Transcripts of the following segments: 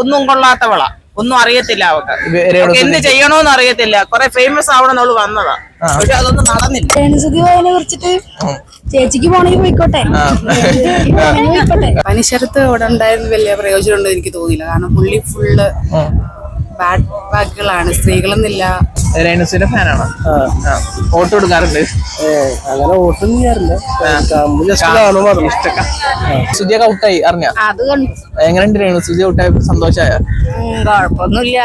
ഒന്നും കൊള്ളാത്തവളാ. ഒന്നും അറിയത്തില്ല അവക്ക്. എന്ത് ചെയ്യണോന്ന് അറിയത്തില്ല. കൊറേ ഫേമസ് ആവണം അവൾ വന്നതാ. പക്ഷെ അതൊന്നും നടന്നില്ല. രേണുസുതി പോയതിനെ കുറിച്ചിട്ട് ചേച്ചിക്ക് പോണെങ്കിൽ പോയിക്കോട്ടെ. പനിശരത്ത് ഇവിടെ ഉണ്ടായിരുന്ന വലിയ പ്രയോജനം ഉണ്ടെന്ന് എനിക്ക് തോന്നിയില്ല. കാരണം പുള്ളി ഫുള്ള് ബാഡ് വാക്കുകളാണ് സ്ത്രീകളെന്നില്ല രേണുസിന്റെ ഫാനാണോ? വോട്ട് കൊടുക്കാറുണ്ട് അങ്ങനെ വോട്ടൊന്നും ചെയ്യാറില്ല. കാണും സുജിയൊക്കെ ഔട്ടായി അറിഞ്ഞ? അത് കണ്ടു. എങ്ങനെയുണ്ട് രേണു സുജി ഔട്ടായി സന്തോഷമായ കുഴപ്പമൊന്നുമില്ല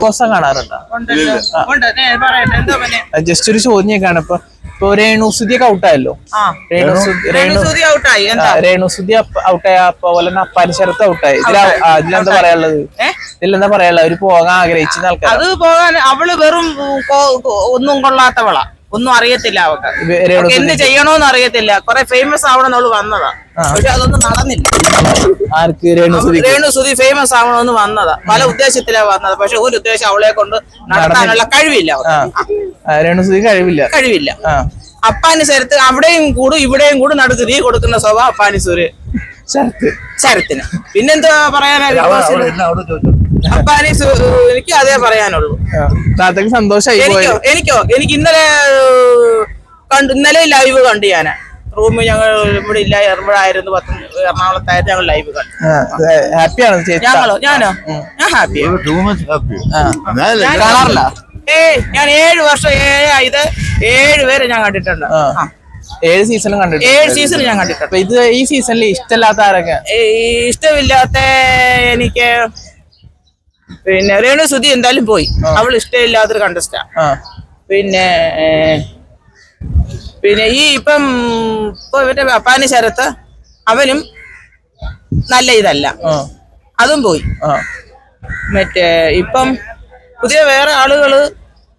ദിവസം കാണാറുണ്ടോ? ജസ്റ്റ് ഒരു ചോദ്യമൊക്കെയാണ് ഇപ്പൊ. ഇപ്പൊ രേണുസുതി ഒക്കെ ഔട്ടായല്ലോ രേണുസുതി രേണുസൂതി ഔട്ടായി. ആ, എന്താ രേണു സുധി ഔട്ടായ പോലെ തന്നെ അപ്പാനിശരത്ത് ഔട്ടായി. ഇതിലാ ആ, ഇതിലെന്താ പറയാനുള്ളത്? ഇതിലെന്താ പറയാനുള്ളത്? അവർ പോകാൻ ആഗ്രഹിച്ചിരുന്ന ആൾക്കാർ അത് പോകാൻ അവൾ വെറും ഒന്നും കൊള്ളാത്തവള. ഒന്നും അറിയത്തില്ല അവക്ക്. എന്ത് ചെയ്യണോന്ന് അറിയത്തില്ല. കൊറേ ഫേമസ് ആവണം അവൾ വന്നതാ. പക്ഷെ അതൊന്നും നടന്നില്ല. ആർക്ക് രേണു സുധി രേണു സുധി ഫേമസ് ആവണമെന്ന് വന്നതാ. പല ഉദ്ദേശത്തിലാ വന്നത്. പക്ഷെ ഒരു ഉദ്ദേശം അവളെ കൊണ്ട് നടത്താനുള്ള കഴിവില്ല രേണു സുധി കഴിവില്ല. കഴിവില്ല. അപ്പാനി ശരത്ത് അവിടെയും കൂടും ഇവിടെയും കൂടും നടുക്ക് തീ കൊടുക്കുന്ന സ്വഭാവം അപ്പാനി സൂര് ശരത്ത്. ശരത്തിന്. പിന്നെന്താ പറയാനാ ബിഗ് ബോസിൽ? അപ്പാനി എനിക്ക് അതേ പറയാനുള്ളൂ. സന്തോഷമായി പോയി എനിക്കോ എനിക്കോ എനിക്ക് ഇന്നലെ കണ്ടു ഇന്നലെ ലൈവ് കണ്ടു ഞാൻ റൂമിൽ ഞങ്ങൾ ഇവിടെ ഇല്ല എറണാകുളത്തായിരുന്നു പത്ത് എറണാകുളത്തായിരുന്നു ഞങ്ങൾ ലൈവ് കണ്ടു ഹാപ്പിയാണ് ചേച്ചി? ഞങ്ങളോ ഞാനോ? ഞാൻ ഹാപ്പി ആ. കാണാറില്ല? ഏയ് ഞാൻ ഏഴ് വർഷം ഏഴായത് ഏഴ് പേരെ ഞാൻ കണ്ടിട്ടുണ്ട്. ആ. ഏഴ് സീസണും കണ്ടിട്ട് ഏഴ് സീസൺ ഞാൻ കണ്ടിട്ടുണ്ട്. ഇത് ഈ സീസണിൽ ഇഷ്ടമില്ലാത്ത ആരൊക്കെ? ഇഷ്ടമില്ലാത്ത എനിക്ക് പിന്നെ രേണു സുധി എന്തായാലും പോയി. അവൾ ഇഷ്ടമില്ലാത്തൊരു കണ്ടസ്റ്റാ ആ. പിന്നെ പിന്നെ ഈ ഇപ്പം ഇപ്പൊ ഇവന്റെ അപ്പാനി ശരത്ത് അവനും നല്ല ഇതല്ല. അതും പോയി. ആ. മറ്റേ ഇപ്പം പുതിയ വേറെ ആളുകൾ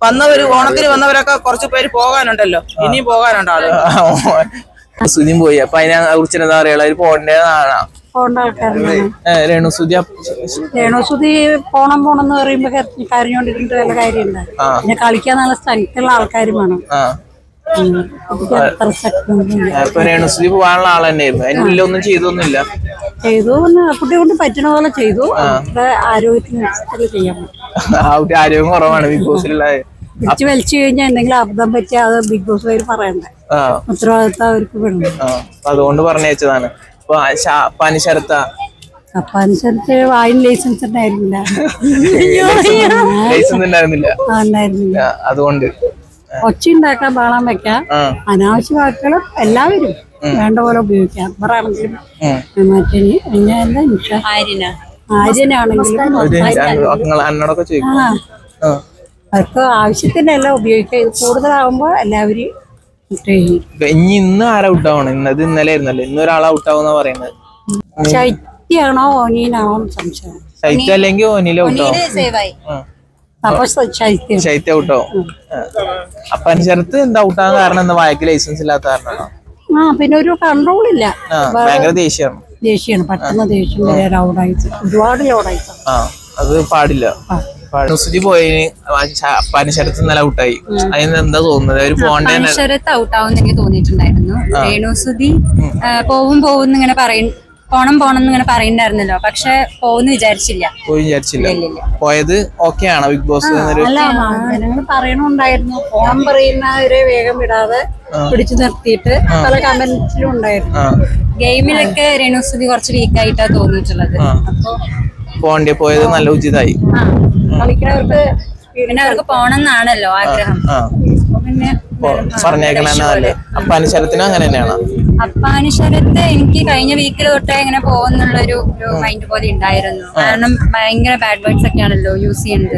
വന്നവര് ഓണത്തിന് വന്നവരൊക്കെ കുറച്ച് പേര് പോകാനുണ്ടല്ലോ. ഇനിയും പോകാനുണ്ട് ആളുകൾ സുനിയും പോയി. അപ്പൊ അതിനെ കുറിച്ച് എന്താ പറയാ? അവർ പോകേണ്ടതാണ് പോണ്ട ആൾക്കാരാണ് രേണു സുധി അപ്പ- രേണുസുതി പോണം പോണെന്ന് എന്ന് പറയുമ്പോ കരഞ്ഞോണ്ടിരുന്നിട്ട് വല്ല കാര്യമുണ്ട്. പിന്നെ കളിക്കാൻ നല്ല സ്ഥലത്തുള്ള ആൾക്കാരും വേണം. അപ്പൊ രേണു സുധി പോകാനുള്ള ആൾ തന്നെയായിരുന്നു. അതിന് വലിയ ഒന്നും ചെയ്തൊന്നുമില്ല. ചെയ്തു കുട്ടി കൊണ്ട് പറ്റണ പോലെ ചെയ്തു. ആരോഗ്യത്തിന് ചെയ്യാൻ പറ്റും. ആരോഗ്യം കുറവാണ് ബിഗ് ബോസിലുള്ള പിടിച്ച് വലിച്ചു കഴിഞ്ഞാൽ എന്തെങ്കിലും അബദ്ധം പറ്റിയാൽ അത് ബിഗ് ബോസ് പേര് പറയണ്ടേ? ഉത്തരവാദിത്തം അവർക്ക് വേണം. അതുകൊണ്ട് പറഞ്ഞയച്ചതാണ്. അപ്പൊ ആ ശാ- പനി ശരത്ത. അപ്പൊ അനുസരിച്ച് ലൈസൻസ് ഉണ്ടായിരുന്നില്ല. ലൈസൻസ് ഉണ്ടായിരുന്നില്ല. അതുകൊണ്ട്. ഒച്ച ഉണ്ടാക്കാൻ പാടാൻ വെക്കാം. അനാവശ്യ വാക്കുകൾ എല്ലാവരും വേണ്ട പോലെ ഉപയോഗിക്കാം. പറയാണെങ്കിലും മറ്റേ പിന്നെ എന്താ നിഷ? ആര്യനാണെങ്കിലും. അവർക്ക് ആവശ്യത്തിനല്ല ഉപയോഗിക്കുക ഇത് കൂടുതലാവുമ്പോ എല്ലാവരും ഇനി ഇന്ന് ആരാ ഔട്ടാവണം? ഇന്നത് ഇന്നലെ ആയിരുന്നല്ലോ. ഇന്ന് ഒരാൾ ഔട്ടാവുന്ന പറയുന്നത് ശൈത്യാണോ ഓനീനാണോ സംശയം ശൈത്യ അല്ലെങ്കിൽ ഓനിലെ ഔട്ടാവും ശൈത്യം ഔട്ടോ? അപ്പൊ അനുസരത്ത് എന്താ ഔട്ടാകാൻ കാരണം? എന്താ വായക്ക് ലൈസൻസ് ഇല്ലാത്ത കാരണമാണോ? ആ പിന്നെ ഒരു കൺട്രോൾ ഇല്ല. ഭയങ്കര ദേഷ്യമാണ് ദേഷ്യമാണ് പെട്ടെന്ന് ദേഷ്യം വരെ ലോഡായിട്ട് ഒരുപാട് ലോഡായിട്ട് ആ അത് പാടില്ല. നുസുജി പോയതിന് പനിശരത്ത് ഇന്നലെ ഔട്ടായി. അതിന് എന്താ തോന്നുന്നത്? പോണ്ടേ മനുഷ്യരത്ത് ഔട്ടാവും എനിക്ക് തോന്നിയിട്ടുണ്ടായിരുന്നു. രേണുസുതി പോവും പോവും ഇങ്ങനെ പറയും പോണം പോണം ഇങ്ങനെ പറയണ്ടായിരുന്നല്ലോ പക്ഷെ പോകുന്നു വിചാരിച്ചില്ല. പോയി വിചാരിച്ചില്ല. പോയത് ഓക്കെ ആണോ ബിഗ് ബോസ് പറയണുണ്ടായിരുന്നു. പോണം പറയുന്നവരെ വേഗം വിടാതെ പിടിച്ചു നിർത്തിയിട്ട് പല കമന്റ്സിലും ഉണ്ടായിരുന്നു. ഗെയിമിലൊക്കെ രേണുസ്തുതി കുറച്ച് വീക്ക് ആയിട്ടാ തോന്നിയിട്ടുള്ളത്. അപ്പൊ പോണ്ടേ പോയത് നല്ല ഉചിതായി. കളിക്കുന്നവർക്ക് പിന്നെ അവർക്ക് പോണം എന്നാണല്ലോ ആഗ്രഹം. പിന്നെ പറഞ്ഞേക്കണ തന്നെ നല്ലത് അപ്പൊ അനുസരത്തിന് അങ്ങനെ തന്നെയാണ്? അപ്പാനുശരത്ത് എനിക്ക് കഴിഞ്ഞ വീക്കിൽ തൊട്ടേ ഇങ്ങനെ പോകുന്നുള്ളൊരു ഒരു മൈൻഡ് പോലെ ഉണ്ടായിരുന്നു കാരണം ഭയങ്കര ബാഡ് വേർഡ്സ് ഒക്കെ ആണല്ലോ യൂസ് ചെയ്യുന്നത്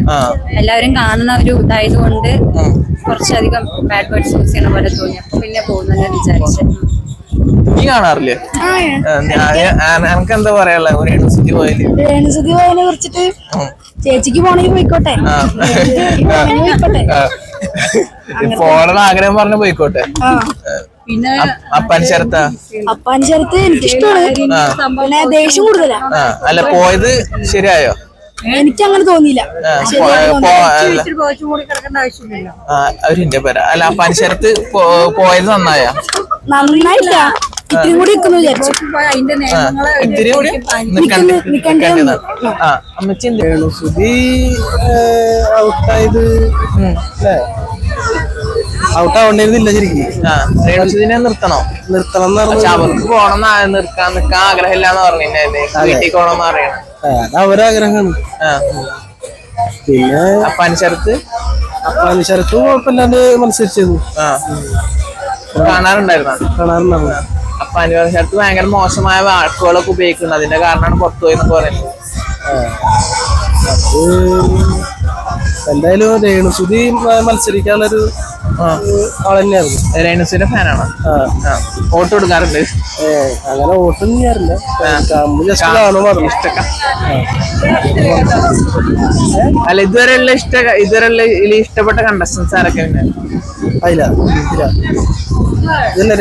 എല്ലാവരും കാണുന്ന ഒരു ഇതായതുകൊണ്ട് കുറച്ചധികം ബാഡ് വേർഡ്സ് യൂസ് ചെയ്യണ പോലെ തോന്നി. അപ്പൊ പിന്നെ പോകുന്നത് വിചാരിച്ചു. നീ കാണാറില്ലേ? എനക്ക് എന്താ പറയാനുള്ള ഒരു യൂണിവേഴ്സിറ്റി പോയാൽ രേണുസുതി പോയതിനെ കുറിച്ചിട്ട് ചേച്ചിക്ക് പോണെങ്കിൽ പോയിക്കോട്ടെ. പോകണ ആഗ്രഹം പറഞ്ഞു പോയിക്കോട്ടെ. പിന്നെ എനിക്കിഷ്ടമാണ്. പിന്നെ ദേഷ്യം കൂടുതലാ. അല്ല പോയത് ശരിയായോ? എനിക്ക് അങ്ങനെ തോന്നിയില്ല. അവരിന്റെ പേര. അല്ല അപ്പനുസരത്ത് പോയത് നന്നായ? നന്നായില്ല. ഇത്തിരി കൂടി വിചാരിച്ചു. ഇത്തിരി കൂടി ആ അമ്മച്ചി എന്ത് സുധി ഔട്ടായത് അല്ലേ? ഔട്ട് ആവണ്ടിരുന്നില്ല ശരിക്കും. ആ രേണുസുദിനെ നിർത്തണോ? നിർത്തണം എന്ന് അവർക്ക് പോണം നിർക്കാൻ നിക്കാൻ ആഗ്രഹമില്ലാന്ന് പറഞ്ഞിട്ടുണ്ടായിരുന്നേ വീട്ടിൽ പോകണമെന്ന് പറയണം. അത് അവരാഗ്രഹമാണ്. പിന്നെ അപ്പൊ അനുസരിച്ച് അപ്പാനി ശരത്ത് കുഴപ്പമില്ലാണ്ട് മത്സരിച്ചത് കാണാറുണ്ടായിരുന്നു? കാണാറുണ്ടായിരുന്നു. അപ്പൊ അനുസരിച്ച് ഭയങ്കര മോശമായ വാക്കുകളൊക്കെ ഉപയോഗിക്കുന്നത് അതിന്റെ കാരണമാണ് പുറത്തു പോയെന്ന് പറയുന്നത്. അത് എന്തായാലും രേണുസുതി മത്സരിക്കാനുള്ളൊരു ആൾ തന്നെയായിരുന്നു. രേണുസിന്റെ ഫാനാണ്. വോട്ട് കൊടുക്കാറുണ്ട്. അങ്ങനെ വോട്ടൊന്നും ചെയ്യാറില്ല. അല്ല ഇതുവരെയുള്ള ഇഷ്ട ഇതുവരെയുള്ള ഇഷ്ടപ്പെട്ട കണ്ടസ്റ്റൻസ് ആരൊക്കെ പിന്നെ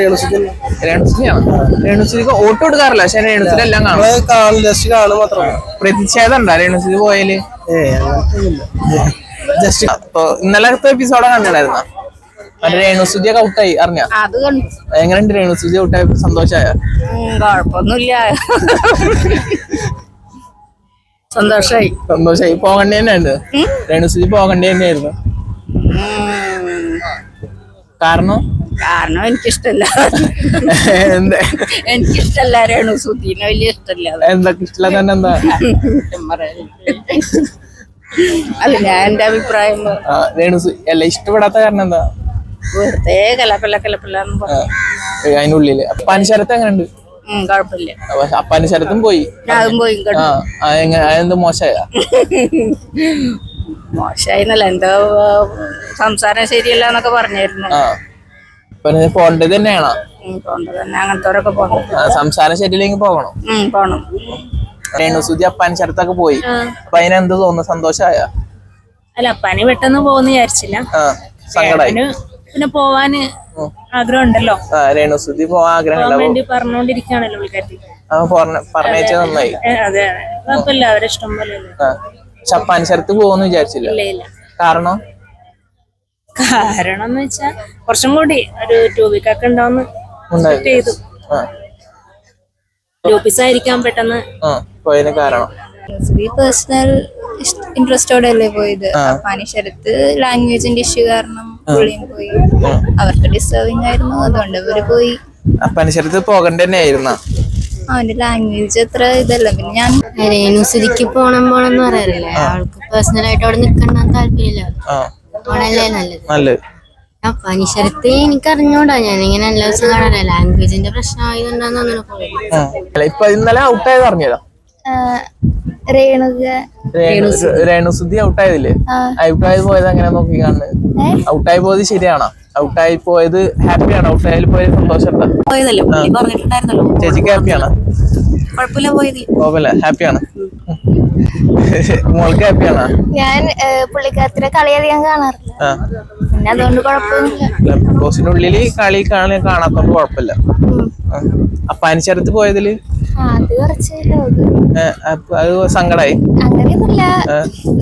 രേണുസുതി. രേണുസുതിയാണ് രേണുസുതിക്ക് വോട്ട് കൊടുക്കാറില്ല പക്ഷെ രേണുസുതി എല്ലാം കാണും. നമ്മൾ കാണും ജസ്റ്റ് കാണും മാത്രമേ പ്രതിഷേധം ഉണ്ടോ രേണുസുതി പോയാൽ ഏ അങ്ങനത്തെ ജസ്റ്റ് അപ്പൊ ഇന്നലത്തെ എപ്പിസോഡ് കണ്ടിട്ടുണ്ടായിരുന്ന? മറ്റേ ഔട്ടായി അറിഞ്ഞ? അത് കണ്ടു. എങ്ങനെയുണ്ട് രേണുസുതി ഔട്ടായി സന്തോഷമായ കുഴപ്പമൊന്നുമില്ല സന്തോഷായി? പോകണ്ടേ പോകേണ്ടി തന്നെ ഉണ്ട് രേണുസുതി പോകേണ്ടി തന്നെയായിരുന്നു. കാരണം? കാരണം? എനിക്കിഷ്ടല്ല. എന്താ? എനിക്കിഷ്ടല്ല രേണു സുധീനെ വലിയ ഇഷ്ടല്ല എന്തൊക്കെ ഇഷ്ടമില്ല? തന്നെ എന്താ? അല്ല ഞാൻ എന്റെ അഭിപ്രായം രേണു അല്ല ഇഷ്ടപ്പെടാത്ത കാരണം എന്താ? വെറുതെ ആ, പറഞ്ഞു അതിനുള്ളിൽ അപ്പാനിശരത്ത് എങ്ങനെയുണ്ട്? ഉം, കുഴപ്പമില്ല. അപ്പാനിശരത്തും പോയി? അതും പോയി ആ അതെന്ത് മോശമായ? മോശമായിരുന്നല്ല. എന്തോ സംസാരം ശരിയല്ല എന്നൊക്കെ പറഞ്ഞായിരുന്നു. പിന്നെ പോണ്ടത് തന്നെയാണോ? പോണ്ടത് തന്നെ. അങ്ങനത്തോരൊക്കെ സംസാരം ശരിയില്ലെങ്കിൽ പോകണം. പോണം രേണുസുതി അപ്പാനിശരത്തൊക്കെ പോയി. അപ്പൊ അതിനെന്ത് തോന്നുന്നു? സന്തോഷമായ അല്ല അപ്പാനി പെട്ടെന്ന് പോകുന്ന വിചാരിച്ചില്ല. പിന്നെ പോവാന് ആഗ്രഹം ഉണ്ടല്ലോ ആ രേണുസുതി പോവാൻ ആഗ്രഹം പറഞ്ഞോണ്ടിരിക്കാണല്ലോ പറഞ്ഞു പറഞ്ഞോണ്ടിരിക്കുകയാണല്ലോ പുള്ളിക്കാരി ആ പറഞ്ഞ പറഞ്ഞേച്ചത് നന്നായി. അതെ അതെ. കുഴപ്പമില്ല അവരെ ഇഷ്ടം പോലെ പക്ഷെ അപ്പാനിശരത്ത് പോകുന്നു വിചാരിച്ചില്ല. ഇല്ല ഇല്ല. കാരണം? കാരണം എന്ന് വെച്ചാ കുറച്ചും കൂടി ഒരു ടൂ വീക്കൊക്കെ ഉണ്ടാവുന്ന ചെയ്തു. ആ. ലൂപ്പിസ് ആയിരിക്കാം പെട്ടെന്ന്. ആ പോയതിന് കാരണം. പേഴ്സണൽ ഇൻട്രസ്റ്റോടെ അല്ലേ പോയത്. പനിശരത്ത് ലാംഗ്വേജിന്റെ ഇഷ്യൂ കാരണം പുള്ളിയും പോയി. അവർക്ക് ഡിസ്റ്റർബിങ് ആയിരുന്നു അതുകൊണ്ട് അവർ പോയി. പനിശരത്ത് പോകണ്ട തന്നെ തന്നെയായിരുന്ന അവന്റെ ലാംഗ്വേജ് അത്ര ഇതല്ല. പിന്നെ ഞാൻ രേണുസുതിക്ക് പോണം പോണം എന്ന് പറയാറില്ലേ അവൾക്ക് പേഴ്സണൽ ആയിട്ട് അവിടെ നിൽക്കണം താല്പര്യമില്ല. പോണല്ലേ നല്ലത്? ആ പനിശരത്ത് എനിക്ക് അറിഞ്ഞൂടാ ഞാൻ ഇങ്ങനെ എല്ലാ ദിവസം കാണാറില്ല. ലാംഗ്വേജിന്റെ പ്രശ്നമായതുകൊണ്ടാന്ന് തോന്നുന്നു പോയത്. ആ. അല്ല ഇപ്പൊ ഇന്നലെ ഔട്ടായത് രേണുക രേണുസുദ്ധി. ഔട്ടായതില്ലേ? ഔട്ടായി പോയത് അങ്ങനെ നോക്കി കാണുന്നത് ഔട്ടായി പോയത് ശരിയാണോ? ഔട്ടായി പോയത് ഹാപ്പിയാണ്? ഔട്ടായി പോയത് പറഞ്ഞിട്ടുണ്ടായിരുന്നല്ലോ ചേച്ചിക്ക് ഹാപ്പിയാണോ? കുഴപ്പമില്ല ഹാപ്പിയാണ്. മോൾക്ക് ഹാപ്പിയാണോ? ഞാൻ പുള്ളിക്കാരത്തിലെ കളി അധികം കാണാറില്ല. പിന്നെ അതുകൊണ്ട് കുഴപ്പമൊന്നുമില്ല. ഉള്ളിൽ കളി കാണാത്തോണ്ട് കുഴപ്പമില്ല. അപ്പൊ അനുസരത്ത് പോയതിൽ? അത് സങ്കടായി. അങ്ങനെയൊന്നുമില്ല.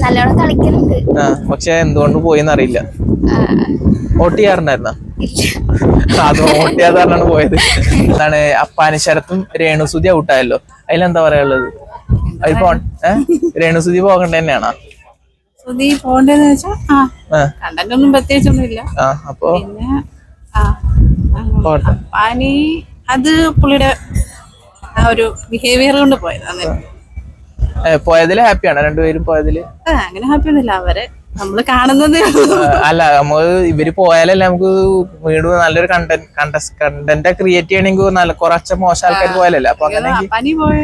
നല്ലോണം കളിക്കലുണ്ട്. ആ പക്ഷെ എന്തുകൊണ്ട് പോയെന്ന് അറിയില്ല. വോട്ട് ചെയ്യാറുണ്ടായിരുന്ന അത് വോട്ട് ചെയ്യാതെ പറഞ്ഞാണ് പോയത്. എന്താണ് അപ്പാനിശരത്തും രേണുസുതി ഔട്ടായല്ലോ. അതിലെന്താ പറയാനുള്ളത്? അതിൽ പോ രേണുസുതി പോകണ്ട തന്നെയാണോ പോകണ്ടെന്ന് പോണ്ടെന്ന് വെച്ചാ കണ്ടൊന്നും പ്രത്യേകിച്ചൊന്നുമില്ല. അപ്പൊ? പിന്നെ പാനി അത് പുള്ളിയുടെ ഒരു ബിഹേവിയർ കൊണ്ട് പോയതാണ് പോയതിൽ പോയതിൽ ഹാപ്പിയാണ് രണ്ടുപേരും പോയതിൽ? അങ്ങനെ ഹാപ്പി ഒന്നുമില്ല. അവരെ നമ്മൾ കാണുന്നത് അല്ല നമുക്ക് ഇവർ പോയാലല്ലേ നമുക്ക് വീണ്ടും നല്ലൊരു കണ്ടന്റ് കണ്ടന്റ് ക്രിയേറ്റ് ചെയ്യണമെങ്കിൽ നല്ല കുറച്ച് മോശം ആൾക്കാർ പോയാലല്ലേ? അപ്പൊ അങ്ങനെ പനി പോയ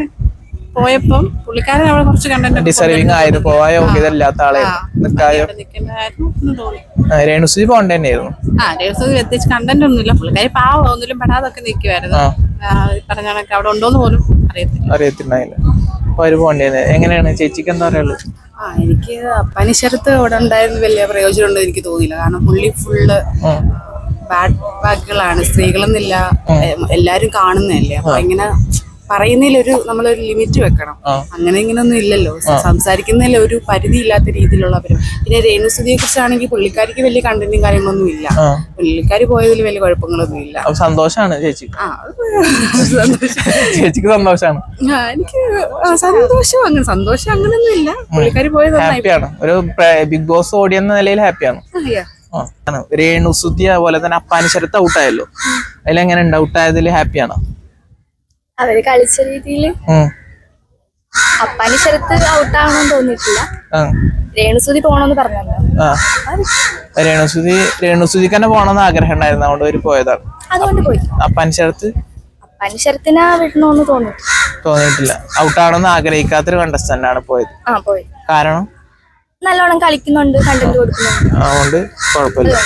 പോയപ്പം പുള്ളിക്കാരൻ അവിടെ കുറച്ച് കണ്ടന്റ് ഡിസർവിങ് ആയിരുന്നു. പോയോ ഇതല്ലാത്ത ആളെ നിൽക്കായോ? നിൽക്കുന്നതായിരുന്നു എന്ന് തോന്നി. രേണുസുതി പോകേണ്ട തന്നെയായിരുന്നു. ആ ദിവസം പ്രത്യേകിച്ച് കണ്ടന്റ് ഒന്നുമില്ല. പുള്ളിക്കാരി പാവം ഒന്നിലും പെടാതൊക്കെ നിൽക്കുമായിരുന്നു പറഞ്ഞ കണക്ക് അവിടെ ഉണ്ടോന്ന് പോലും അറിയത്തില്ല. അറിയത്തിണ്ടായില്ല അപ്പൊ അവർ പോകേണ്ടി എങ്ങനെയാണ് ചേച്ചിക്ക് എന്താ പറയുള്ളത് ആ എനിക്ക് പനിശരത്ത് അവിടെ ഉണ്ടായിരുന്ന വലിയ പ്രയോജനം ഉണ്ടെന്ന് എനിക്ക് തോന്നിയില്ല. കാരണം പുള്ളി ഫുള്ള് ബാഡ് ബാക്കുകളാണ് സ്ത്രീകളെന്നില്ല എല്ലാരും കാണുന്നതല്ലേ. അപ്പൊ ഇങ്ങനെ പറയുന്നതിൽ ഒരു നമ്മളൊരു ലിമിറ്റ് വെക്കണം. അങ്ങനെ ഇങ്ങനൊന്നും ഇല്ലല്ലോ. സംസാരിക്കുന്നതിൽ ഒരു പരിധി ഇല്ലാത്ത രീതിയിലുള്ള അവരും പിന്നെ രേണുസുതിയെ കുറിച്ചാണെങ്കിൽ പുള്ളിക്കാരിക്ക് വലിയ കണ്ടന്റും കാര്യങ്ങളൊന്നും ഇല്ല. പുള്ളിക്കാരി പോയതിൽ വലിയ കുഴപ്പങ്ങളൊന്നും ഇല്ല. സന്തോഷമാണ് സന്തോഷാണ് ചേച്ചിക്ക് സന്തോഷാണ്. എനിക്ക് സന്തോഷം അങ്ങനെ സന്തോഷം അങ്ങനൊന്നും ഇല്ല. പുള്ളിക്കാരി പോയത് ഹാപ്പിയാണ്. ഒരു ബിഗ് ബോസ് ഓടിയെന്ന നിലയിൽ ഹാപ്പിയാണ്. രേണുസുതി അതുപോലെ തന്നെ അപ്പാനിശരത്ത് ഔട്ടായല്ലോ. അതിലെങ്ങനെ ഉണ്ട്? ഔട്ടായതിൽ ഹാപ്പിയാണോ? അവർ കളിച്ച രീതിയിൽ ഉം. അപ്പാനി ശരത്ത് ഔട്ടാവണമെന്ന് തോന്നിയിട്ടില്ല. ആ. രേണുസുതി പോണെന്ന് പറഞ്ഞു. രേണുസുതി രേണുസുതിക്ക് തന്നെ പോണെന്ന് ആഗ്രഹം ഉണ്ടായിരുന്നു അതുകൊണ്ട് അവർ പോയതാണ് അതുകൊണ്ട് പോയി. അപ്പാനിശരത്ത് അപ്പാനി ശരത്തിനാ വിടണമെന്ന് തോന്നിയിട്ടില്ല. ഔട്ട് ഔട്ടാണെന്ന് ആഗ്രഹിക്കാത്തൊരു കണ്ടസ്റ്റന്റ് ആണ് പോയത്. ആ പോയി. കാരണം? നല്ലോണം കളിക്കുന്നുണ്ട് കണ്ടന്റ് കൊടുക്കുന്നുണ്ട്. അതുകൊണ്ട് കുഴപ്പമില്ല.